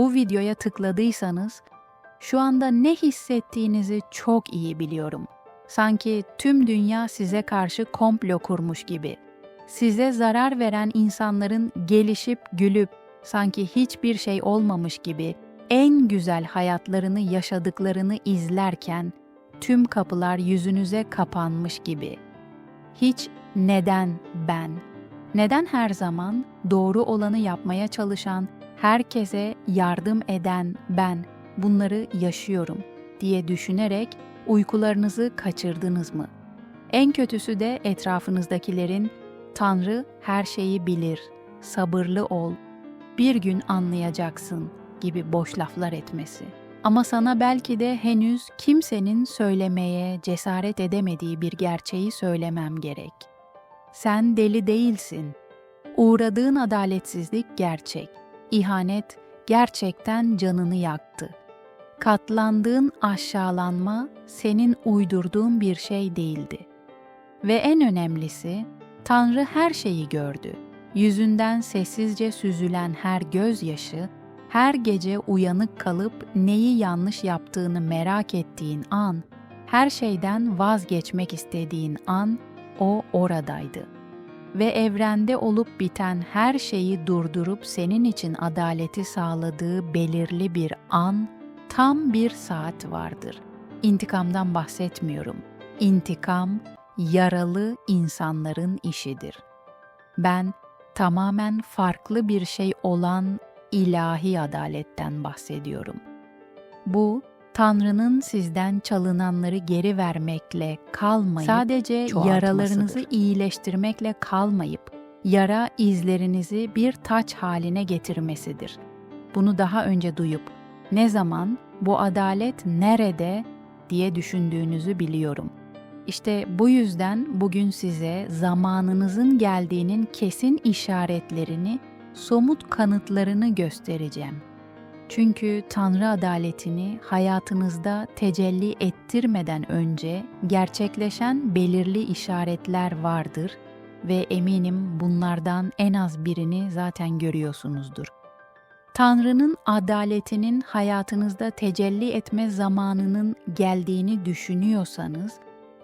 bu videoya tıkladıysanız şu anda ne hissettiğinizi çok iyi biliyorum. Sanki tüm dünya size karşı komplo kurmuş gibi. Size zarar veren insanların gelişip gülüp sanki hiçbir şey olmamış gibi en güzel hayatlarını yaşadıklarını izlerken tüm kapılar yüzünüze kapanmış gibi. Hiç neden ben? Neden her zaman doğru olanı yapmaya çalışan, herkese yardım eden ben bunları yaşıyorum diye düşünerek uykularınızı kaçırdınız mı? En kötüsü de etrafınızdakilerin Tanrı her şeyi bilir, sabırlı ol, bir gün anlayacaksın gibi boş laflar etmesi. Ama sana belki de henüz kimsenin söylemeye cesaret edemediği bir gerçeği söylemem gerek. Sen deli değilsin. Uğradığın adaletsizlik gerçek. İhanet gerçekten canını yaktı. Katlandığın aşağılanma senin uydurduğun bir şey değildi. Ve en önemlisi, Tanrı her şeyi gördü. Yüzünden sessizce süzülen her gözyaşı, her gece uyanık kalıp neyi yanlış yaptığını merak ettiğin an, her şeyden vazgeçmek istediğin an o oradaydı. Ve evrende olup biten her şeyi durdurup senin için adaleti sağladığı belirli bir an, tam bir saat vardır. İntikamdan bahsetmiyorum. İntikam, yaralı insanların işidir. Ben tamamen farklı bir şey olan ilahi adaletten bahsediyorum. Bu, Tanrı'nın sizden çalınanları geri vermekle kalmayıp, sadece yaralarınızı iyileştirmekle kalmayıp, yara izlerinizi bir taç haline getirmesidir. Bunu daha önce duyup, ne zaman, bu adalet nerede diye düşündüğünüzü biliyorum. İşte bu yüzden bugün size zamanınızın geldiğinin kesin işaretlerini, somut kanıtlarını göstereceğim. Çünkü Tanrı adaletini hayatınızda tecelli ettirmeden önce gerçekleşen belirli işaretler vardır ve eminim bunlardan en az birini zaten görüyorsunuzdur. Tanrı'nın adaletinin hayatınızda tecelli etme zamanının geldiğini düşünüyorsanız,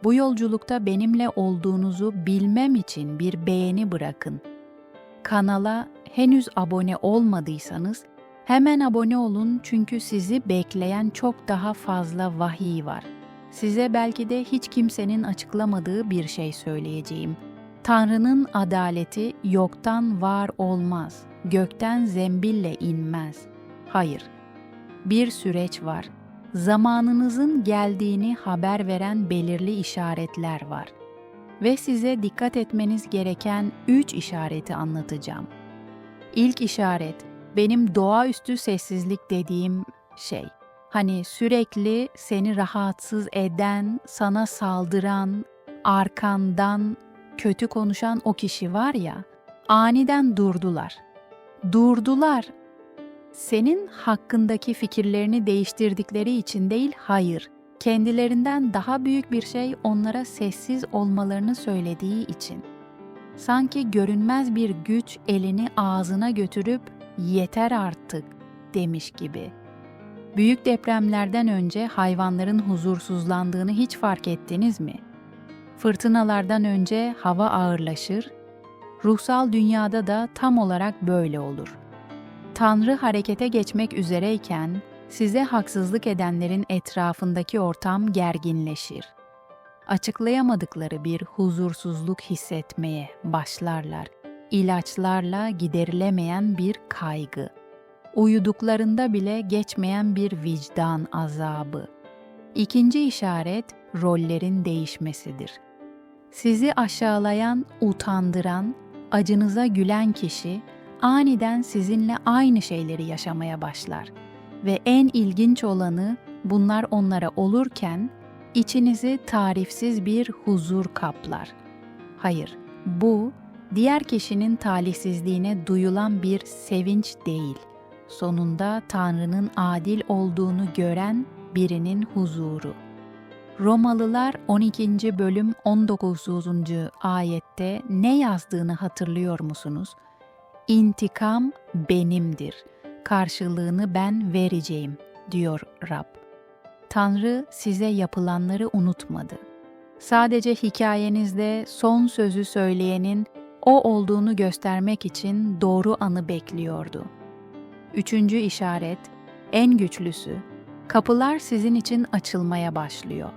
bu yolculukta benimle olduğunuzu bilmem için bir beğeni bırakın. Kanala henüz abone olmadıysanız hemen abone olun çünkü sizi bekleyen çok daha fazla vahiy var. Size belki de hiç kimsenin açıklamadığı bir şey söyleyeceğim. Tanrı'nın adaleti yoktan var olmaz, gökten zembille inmez. Hayır, bir süreç var. Zamanınızın geldiğini haber veren belirli işaretler var. Ve size dikkat etmeniz gereken üç işareti anlatacağım. İlk işaret, benim doğaüstü sessizlik dediğim şey. Hani sürekli seni rahatsız eden, sana saldıran, arkandan kötü konuşan o kişi var ya, aniden durdular. Durdular. Senin hakkındaki fikirlerini değiştirdikleri için değil, hayır. Kendilerinden daha büyük bir şey onlara sessiz olmalarını söylediği için. Sanki görünmez bir güç elini ağzına götürüp yeter artık demiş gibi. Büyük depremlerden önce hayvanların huzursuzlandığını hiç fark ettiniz mi? Fırtınalardan önce hava ağırlaşır, ruhsal dünyada da tam olarak böyle olur. Tanrı harekete geçmek üzereyken size haksızlık edenlerin etrafındaki ortam gerginleşir. Açıklayamadıkları bir huzursuzluk hissetmeye başlarlar. İlaçlarla giderilemeyen bir kaygı. Uyuduklarında bile geçmeyen bir vicdan azabı. İkinci işaret rollerin değişmesidir. Sizi aşağılayan, utandıran, acınıza gülen kişi aniden sizinle aynı şeyleri yaşamaya başlar ve en ilginç olanı bunlar onlara olurken içinizi tarifsiz bir huzur kaplar. Hayır, bu diğer kişinin talihsizliğine duyulan bir sevinç değil. Sonunda Tanrı'nın adil olduğunu gören birinin huzuru. Romalılar 12. bölüm 19. ayette ne yazdığını hatırlıyor musunuz? İntikam benimdir. karşılığını ben vereceğim, diyor Rab. Tanrı size yapılanları unutmadı. Sadece hikayenizde son sözü söyleyenin o olduğunu göstermek için doğru anı bekliyordu. Üçüncü işaret, en güçlüsü, kapılar sizin için açılmaya başlıyor.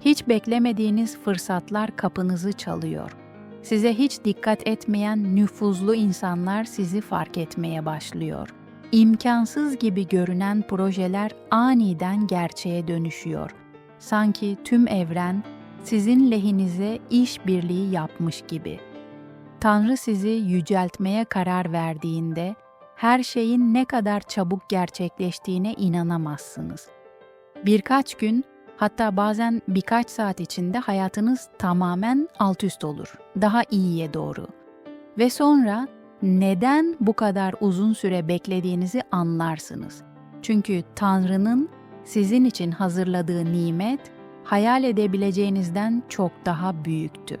Hiç beklemediğiniz fırsatlar kapınızı çalıyor. Size hiç dikkat etmeyen nüfuzlu insanlar sizi fark etmeye başlıyor. İmkansız gibi görünen projeler aniden gerçeğe dönüşüyor. Sanki tüm evren sizin lehinize işbirliği yapmış gibi. Tanrı sizi yüceltmeye karar verdiğinde her şeyin ne kadar çabuk gerçekleştiğine inanamazsınız. Birkaç gün, hatta bazen birkaç saat içinde hayatınız tamamen alt üst olur, daha iyiye doğru. Ve sonra neden bu kadar uzun süre beklediğinizi anlarsınız. Çünkü Tanrı'nın sizin için hazırladığı nimet hayal edebileceğinizden çok daha büyüktü.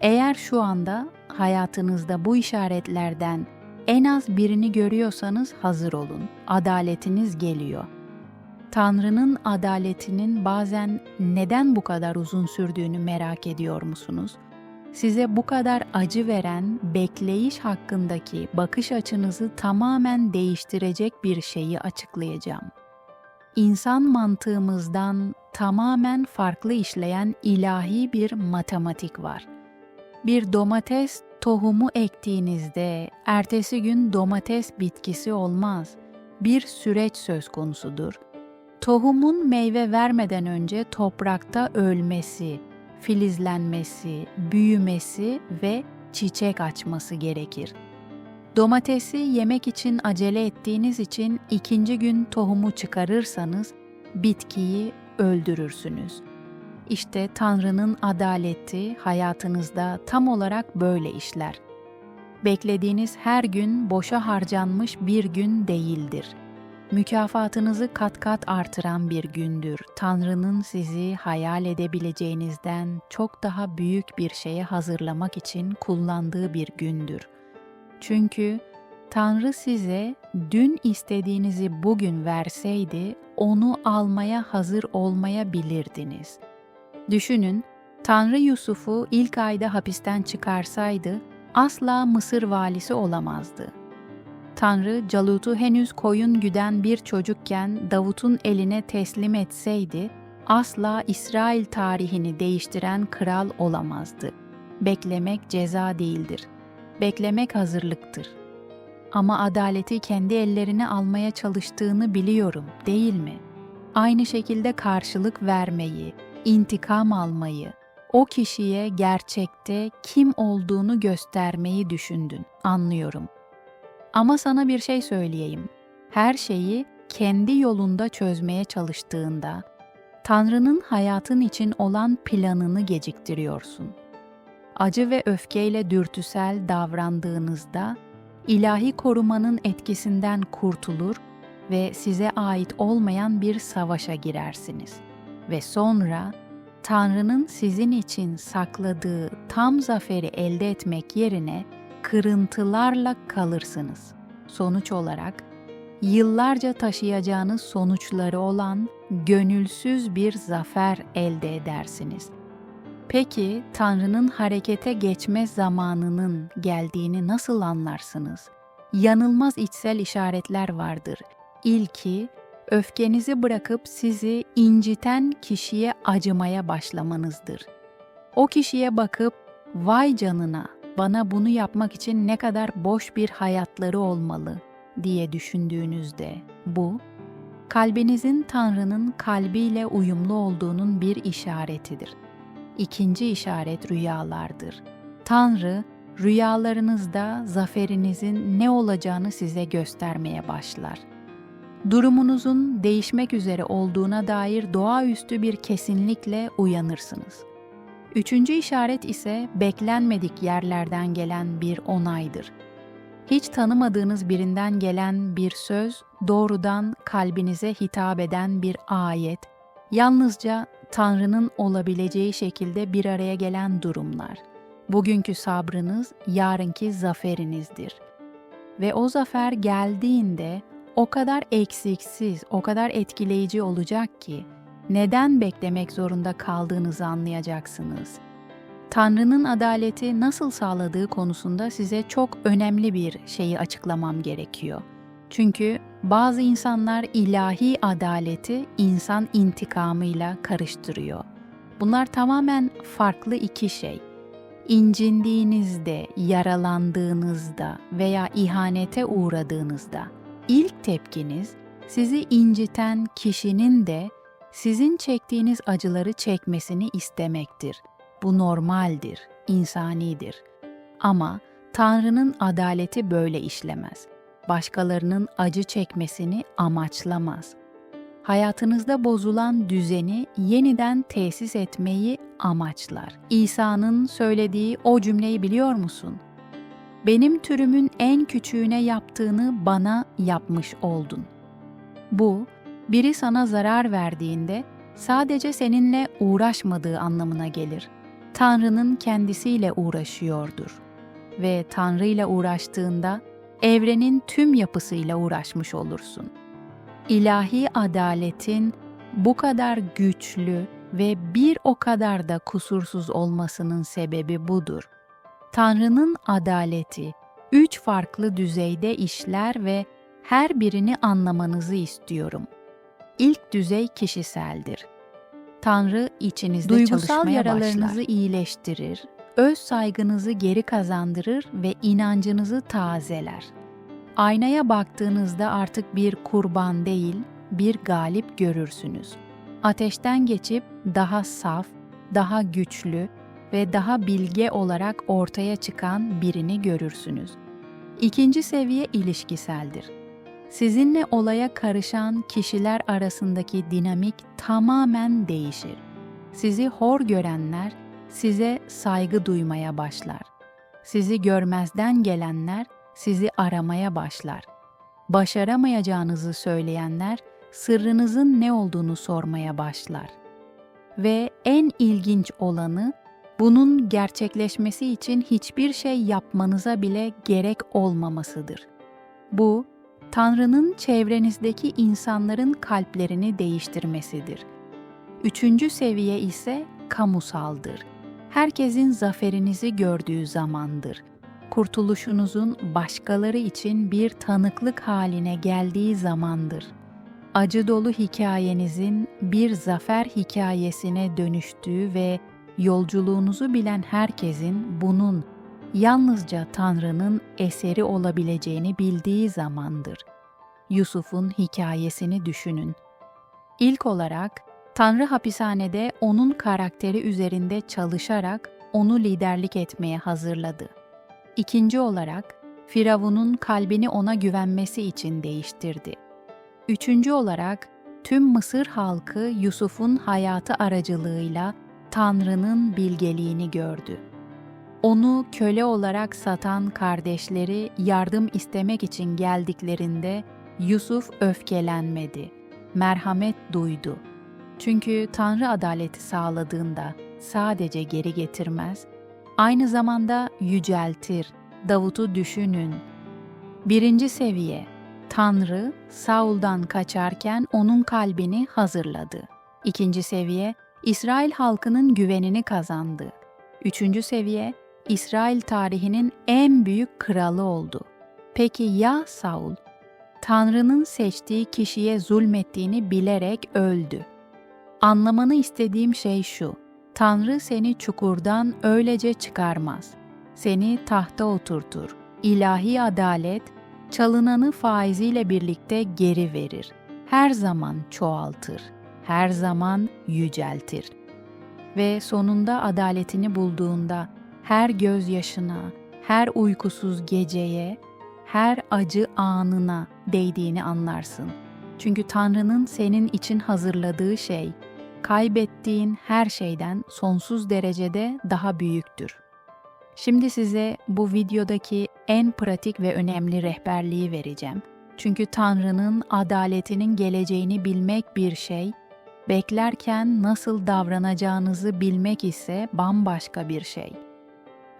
Eğer şu anda hayatınızda bu işaretlerden en az birini görüyorsanız hazır olun. Adaletiniz geliyor. Tanrı'nın adaletinin bazen neden bu kadar uzun sürdüğünü merak ediyor musunuz? Size bu kadar acı veren bekleyiş hakkındaki bakış açınızı tamamen değiştirecek bir şeyi açıklayacağım. İnsan mantığımızdan tamamen farklı işleyen ilahi bir matematik var. Bir domates tohumu ektiğinizde ertesi gün domates bitkisi olmaz. Bir süreç söz konusudur. Tohumun meyve vermeden önce toprakta ölmesi, filizlenmesi, büyümesi ve çiçek açması gerekir. Domatesi yemek için acele ettiğiniz için ikinci gün tohumu çıkarırsanız bitkiyi öldürürsünüz. İşte Tanrı'nın adaleti hayatınızda tam olarak böyle işler. Beklediğiniz her gün boşa harcanmış bir gün değildir. Mükafatınızı kat kat artıran bir gündür. Tanrı'nın sizi hayal edebileceğinizden çok daha büyük bir şeye hazırlamak için kullandığı bir gündür. Çünkü Tanrı size dün istediğinizi bugün verseydi onu almaya hazır olmayabilirdiniz. Düşünün, Tanrı Yusuf'u ilk ayda hapisten çıkarsaydı asla Mısır valisi olamazdı. Tanrı Calut'u henüz koyun güden bir çocukken Davut'un eline teslim etseydi asla İsrail tarihini değiştiren kral olamazdı. Beklemek ceza değildir. Beklemek hazırlıktır. Ama adaleti kendi ellerine almaya çalıştığını biliyorum, değil mi? Aynı şekilde karşılık vermeyi, intikam almayı, o kişiye gerçekte kim olduğunu göstermeyi düşündün. Anlıyorum. Ama sana bir şey söyleyeyim. Her şeyi kendi yolunda çözmeye çalıştığında Tanrı'nın hayatın için olan planını geciktiriyorsun. Acı ve öfkeyle dürtüsel davrandığınızda ilahi korumanın etkisinden kurtulur ve size ait olmayan bir savaşa girersiniz. Ve sonra Tanrı'nın sizin için sakladığı tam zaferi elde etmek yerine kırıntılarla kalırsınız. Sonuç olarak yıllarca taşıyacağınız sonuçları olan gönülsüz bir zafer elde edersiniz. Peki Tanrı'nın harekete geçme zamanının geldiğini nasıl anlarsınız? Yanılmaz içsel işaretler vardır. İlki, öfkenizi bırakıp sizi inciten kişiye acımaya başlamanızdır. O kişiye bakıp, vay canına bana bunu yapmak için ne kadar boş bir hayatları olmalı diye düşündüğünüzde bu, kalbinizin Tanrı'nın kalbiyle uyumlu olduğunun bir işaretidir. İkinci işaret rüyalardır. Tanrı, rüyalarınızda zaferinizin ne olacağını size göstermeye başlar. Durumunuzun değişmek üzere olduğuna dair doğaüstü bir kesinlikle uyanırsınız. Üçüncü işaret ise beklenmedik yerlerden gelen bir onaydır. Hiç tanımadığınız birinden gelen bir söz, doğrudan kalbinize hitap eden bir ayet, yalnızca Tanrı'nın olabileceği şekilde bir araya gelen durumlar. Bugünkü sabrınız, yarınki zaferinizdir. Ve o zafer geldiğinde o kadar eksiksiz, o kadar etkileyici olacak ki neden beklemek zorunda kaldığınızı anlayacaksınız. Tanrı'nın adaleti nasıl sağladığı konusunda size çok önemli bir şeyi açıklamam gerekiyor. Çünkü bazı insanlar ilahi adaleti insan intikamıyla karıştırıyor. Bunlar tamamen farklı iki şey. İncindiğinizde, yaralandığınızda veya ihanete uğradığınızda ilk tepkiniz sizi inciten kişinin de sizin çektiğiniz acıları çekmesini istemektir. Bu normaldir, insanidir. Ama Tanrı'nın adaleti böyle işlemez. Başkalarının acı çekmesini amaçlamaz. Hayatınızda bozulan düzeni yeniden tesis etmeyi amaçlar. İsa'nın söylediği o cümleyi biliyor musun? Benim türümün en küçüğüne yaptığını bana yapmış oldun. Bu, biri sana zarar verdiğinde sadece seninle uğraşmadığı anlamına gelir. Tanrı'nın kendisiyle uğraşıyordur. Ve Tanrı ile uğraştığında evrenin tüm yapısıyla uğraşmış olursun. İlahi adaletin bu kadar güçlü ve bir o kadar da kusursuz olmasının sebebi budur. Tanrı'nın adaleti üç farklı düzeyde işler ve her birini anlamanızı istiyorum. İlk düzey kişiseldir. Tanrı içinizde Duygusal çalışmaya yaralarınızı başlar. iyileştirir, öz saygınızı geri kazandırır ve inancınızı tazeler. Aynaya baktığınızda artık bir kurban değil, bir galip görürsünüz. Ateşten geçip daha saf, daha güçlü ve daha bilge olarak ortaya çıkan birini görürsünüz. İkinci seviye ilişkiseldir. Sizinle olaya karışan kişiler arasındaki dinamik tamamen değişir. Sizi hor görenler size saygı duymaya başlar. Sizi görmezden gelenler sizi aramaya başlar. Başaramayacağınızı söyleyenler sırrınızın ne olduğunu sormaya başlar. Ve en ilginç olanı bunun gerçekleşmesi için hiçbir şey yapmanıza bile gerek olmamasıdır. Bu Tanrı'nın çevrenizdeki insanların kalplerini değiştirmesidir. Üçüncü seviye ise kamusaldır. Herkesin zaferinizi gördüğü zamandır. Kurtuluşunuzun başkaları için bir tanıklık haline geldiği zamandır. Acı dolu hikayenizin bir zafer hikayesine dönüştüğü ve yolculuğunuzu bilen herkesin bunun yalnızca Tanrı'nın eseri olabileceğini bildiği zamandır. Yusuf'un hikayesini düşünün. İlk olarak Tanrı hapishanede onun karakteri üzerinde çalışarak onu liderlik etmeye hazırladı. İkinci olarak Firavun'un kalbini ona güvenmesi için değiştirdi. Üçüncü olarak tüm Mısır halkı Yusuf'un hayatı aracılığıyla Tanrı'nın bilgeliğini gördü. Onu köle olarak satan kardeşleri yardım istemek için geldiklerinde Yusuf öfkelenmedi, merhamet duydu. Çünkü Tanrı adaleti sağladığında sadece geri getirmez, aynı zamanda yüceltir. Davut'u düşünün. Birinci seviye, Tanrı Saul'dan kaçarken onun kalbini hazırladı. İkinci seviye, İsrail halkının güvenini kazandı. Üçüncü seviye, İsrail tarihinin en büyük kralı oldu. Peki ya Saul? Tanrı'nın seçtiği kişiye zulmettiğini bilerek öldü. Anlamanı istediğim şey şu. Tanrı seni çukurdan öylece çıkarmaz. Seni tahta oturtur. İlahi adalet, çalınanı faiziyle birlikte geri verir. Her zaman çoğaltır. Her zaman yüceltir. Ve sonunda adaletini bulduğunda her gözyaşına, her uykusuz geceye, her acı anına değdiğini anlarsın. Çünkü Tanrı'nın senin için hazırladığı şey, kaybettiğin her şeyden sonsuz derecede daha büyüktür. Şimdi size bu videodaki en pratik ve önemli rehberliği vereceğim. Çünkü Tanrı'nın adaletinin geleceğini bilmek bir şey, beklerken nasıl davranacağınızı bilmek ise bambaşka bir şey.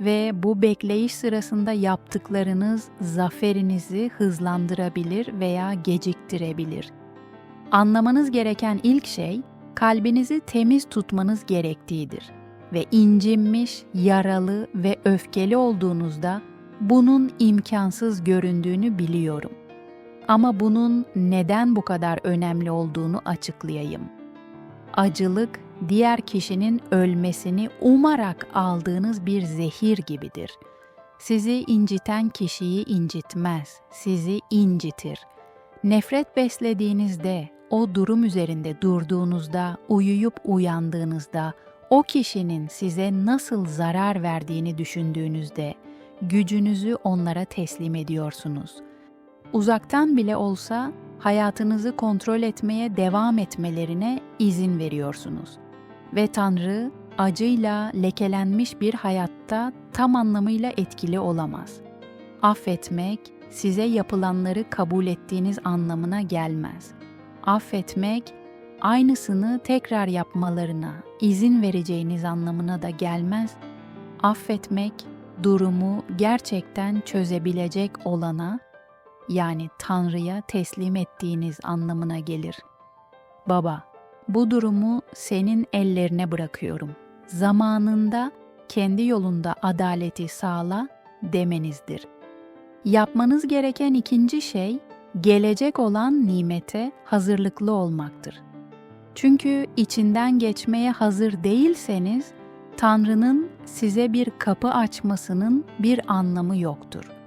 ve bu bekleyiş sırasında yaptıklarınız zaferinizi hızlandırabilir veya geciktirebilir. Anlamanız gereken ilk şey kalbinizi temiz tutmanız gerektiğidir ve incinmiş, yaralı ve öfkeli olduğunuzda bunun imkansız göründüğünü biliyorum. Ama bunun neden bu kadar önemli olduğunu açıklayayım. Acılık diğer kişinin ölmesini umarak aldığınız bir zehir gibidir. Sizi inciten kişiyi incitmez, sizi incitir. Nefret beslediğinizde, o durum üzerinde durduğunuzda, uyuyup uyandığınızda, o kişinin size nasıl zarar verdiğini düşündüğünüzde gücünüzü onlara teslim ediyorsunuz. Uzaktan bile olsa hayatınızı kontrol etmeye devam etmelerine izin veriyorsunuz. Ve Tanrı acıyla lekelenmiş bir hayatta tam anlamıyla etkili olamaz. Affetmek size yapılanları kabul ettiğiniz anlamına gelmez. Affetmek aynısını tekrar yapmalarına izin vereceğiniz anlamına da gelmez. Affetmek durumu gerçekten çözebilecek olana yani Tanrı'ya teslim ettiğiniz anlamına gelir. Baba, bu durumu senin ellerine bırakıyorum. Zamanında kendi yolunda adaleti sağla demenizdir. Yapmanız gereken ikinci şey gelecek olan nimete hazırlıklı olmaktır. Çünkü içinden geçmeye hazır değilseniz Tanrı'nın size bir kapı açmasının bir anlamı yoktur.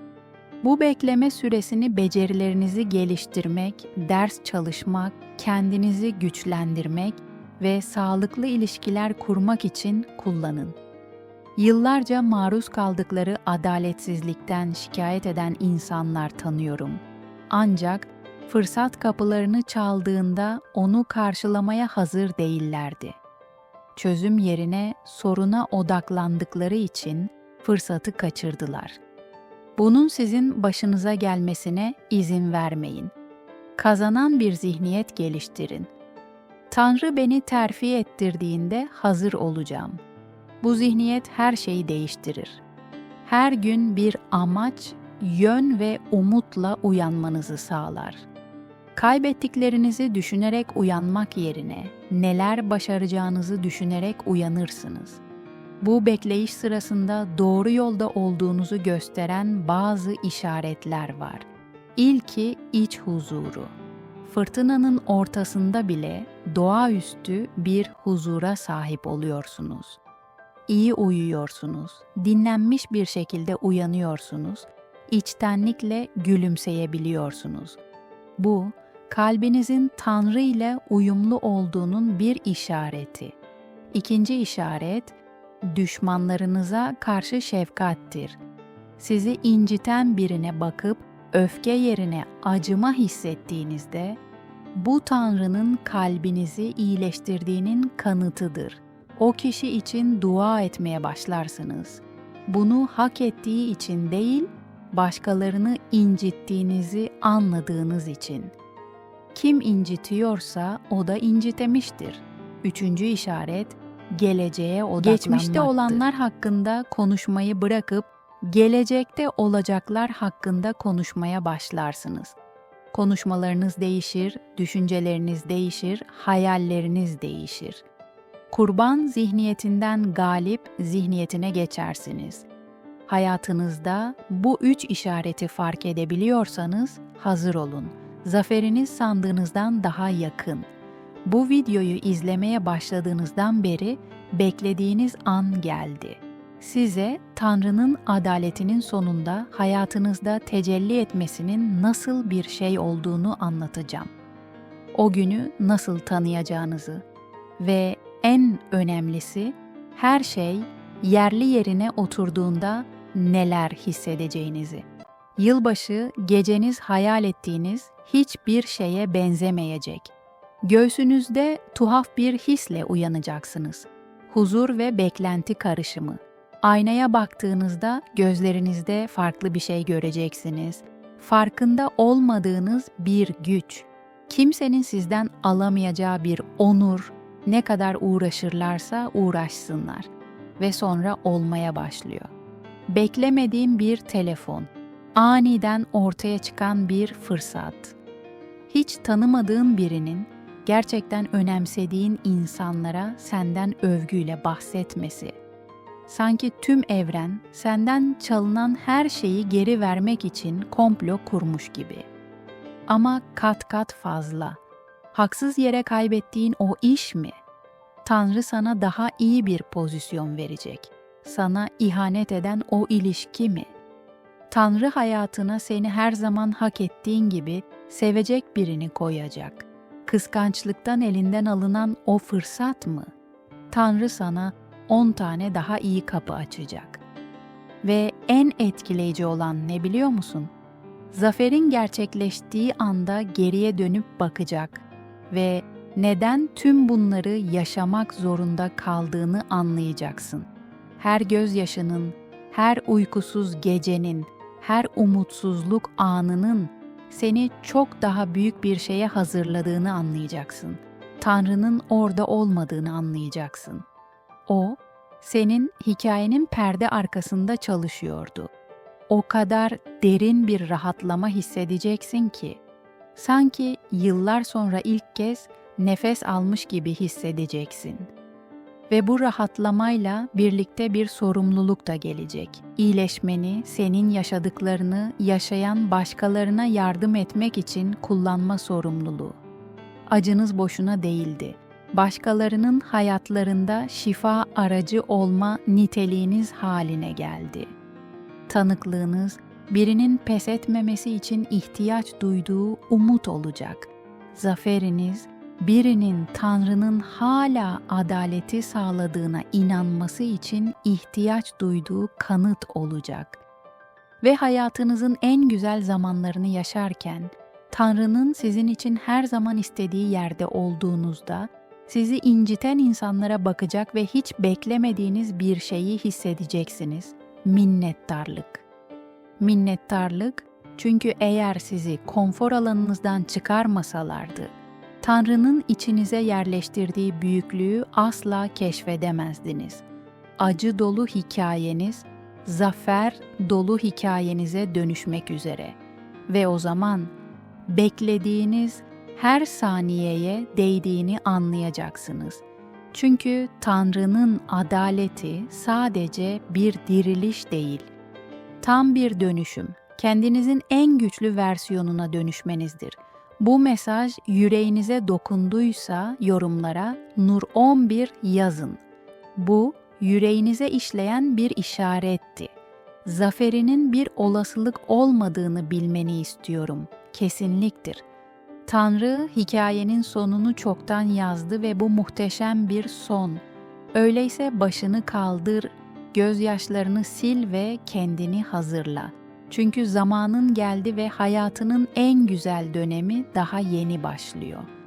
Bu bekleme süresini becerilerinizi geliştirmek, ders çalışmak, kendinizi güçlendirmek ve sağlıklı ilişkiler kurmak için kullanın. Yıllarca maruz kaldıkları adaletsizlikten şikayet eden insanlar tanıyorum. Ancak fırsat kapılarını çaldığında onu karşılamaya hazır değillerdi. Çözüm yerine soruna odaklandıkları için fırsatı kaçırdılar. Bunun sizin başınıza gelmesine izin vermeyin. Kazanan bir zihniyet geliştirin. Tanrı beni terfi ettirdiğinde hazır olacağım. Bu zihniyet her şeyi değiştirir. Her gün bir amaç, yön ve umutla uyanmanızı sağlar. Kaybettiklerinizi düşünerek uyanmak yerine neler başaracağınızı düşünerek uyanırsınız. Bu bekleyiş sırasında doğru yolda olduğunuzu gösteren bazı işaretler var. İlki iç huzuru. Fırtınanın ortasında bile doğaüstü bir huzura sahip oluyorsunuz. İyi uyuyorsunuz, dinlenmiş bir şekilde uyanıyorsunuz, içtenlikle gülümseyebiliyorsunuz. Bu, kalbinizin Tanrı ile uyumlu olduğunun bir işareti. İkinci işaret, düşmanlarınıza karşı şefkattir. Sizi inciten birine bakıp öfke yerine acıma hissettiğinizde bu Tanrı'nın kalbinizi iyileştirdiğinin kanıtıdır. O kişi için dua etmeye başlarsınız. Bunu hak ettiği için değil, başkalarını incittiğinizi anladığınız için. Kim incitiyorsa o da incitemiştir. Üçüncü işaret, geleceğe odaklanmaktır. Geçmişte olanlar hakkında konuşmayı bırakıp gelecekte olacaklar hakkında konuşmaya başlarsınız. Konuşmalarınız değişir, düşünceleriniz değişir, hayalleriniz değişir. Kurban zihniyetinden galip zihniyetine geçersiniz. Hayatınızda bu üç işareti fark edebiliyorsanız hazır olun. Zaferiniz sandığınızdan daha yakın. Bu videoyu izlemeye başladığınızdan beri beklediğiniz an geldi. Size Tanrı'nın adaletinin sonunda hayatınızda tecelli etmesinin nasıl bir şey olduğunu anlatacağım. O günü nasıl tanıyacağınızı ve en önemlisi her şey yerli yerine oturduğunda neler hissedeceğinizi. Yılbaşı geceniz hayal ettiğiniz hiçbir şeye benzemeyecek. Göğsünüzde tuhaf bir hisle uyanacaksınız. Huzur ve beklenti karışımı. Aynaya baktığınızda gözlerinizde farklı bir şey göreceksiniz. Farkında olmadığınız bir güç. Kimsenin sizden alamayacağı bir onur, ne kadar uğraşırlarsa uğraşsınlar ve sonra olmaya başlıyor. beklemediğin bir telefon, aniden ortaya çıkan bir fırsat. Hiç tanımadığın birinin gerçekten önemsediğin insanlara senden övgüyle bahsetmesi. Sanki tüm evren senden çalınan her şeyi geri vermek için komplo kurmuş gibi. Ama kat kat fazla. Haksız yere kaybettiğin o iş mi? Tanrı sana daha iyi bir pozisyon verecek. Sana ihanet eden o ilişki mi? Tanrı hayatına seni her zaman hak ettiğin gibi sevecek birini koyacak. Kıskançlıktan elinden alınan o fırsat mı? Tanrı sana 10 tane daha iyi kapı açacak. Ve en etkileyici olan ne biliyor musun? Zaferin gerçekleştiği anda geriye dönüp bakacak ve neden tüm bunları yaşamak zorunda kaldığını anlayacaksın. Her gözyaşının, her uykusuz gecenin, her umutsuzluk anının seni çok daha büyük bir şeye hazırladığını anlayacaksın. Tanrı'nın orada olmadığını anlayacaksın. O, senin hikayenin perde arkasında çalışıyordu. O kadar derin bir rahatlama hissedeceksin ki, sanki yıllar sonra ilk kez nefes almış gibi hissedeceksin. Ve bu rahatlamayla birlikte bir sorumluluk da gelecek. İyileşmeni, senin yaşadıklarını yaşayan başkalarına yardım etmek için kullanma sorumluluğu. Acınız boşuna değildi. Başkalarının hayatlarında şifa aracı olma niteliğiniz haline geldi. Tanıklığınız birinin pes etmemesi için ihtiyaç duyduğu umut olacak. Zaferiniz birinin Tanrı'nın hala adaleti sağladığına inanması için ihtiyaç duyduğu kanıt olacak. Ve hayatınızın en güzel zamanlarını yaşarken, Tanrı'nın sizin için her zaman istediği yerde olduğunuzda, sizi inciten insanlara bakacak ve hiç beklemediğiniz bir şeyi hissedeceksiniz. Minnettarlık. Minnettarlık çünkü eğer sizi konfor alanınızdan çıkarmasalardı, Tanrı'nın içinize yerleştirdiği büyüklüğü asla keşfedemezdiniz. Acı dolu hikayeniz, zafer dolu hikayenize dönüşmek üzere. Ve o zaman beklediğiniz her saniyeye değdiğini anlayacaksınız. Çünkü Tanrı'nın adaleti sadece bir diriliş değil, tam bir dönüşüm, kendinizin en güçlü versiyonuna dönüşmenizdir. Bu mesaj yüreğinize dokunduysa yorumlara Nur 11 yazın. Bu yüreğinize işleyen bir işaretti. Zaferinin bir olasılık olmadığını bilmeni istiyorum. Kesinliktir. Tanrı hikayenin sonunu çoktan yazdı ve bu muhteşem bir son. Öyleyse başını kaldır, gözyaşlarını sil ve kendini hazırla. Çünkü zamanın geldi ve hayatının en güzel dönemi daha yeni başlıyor.''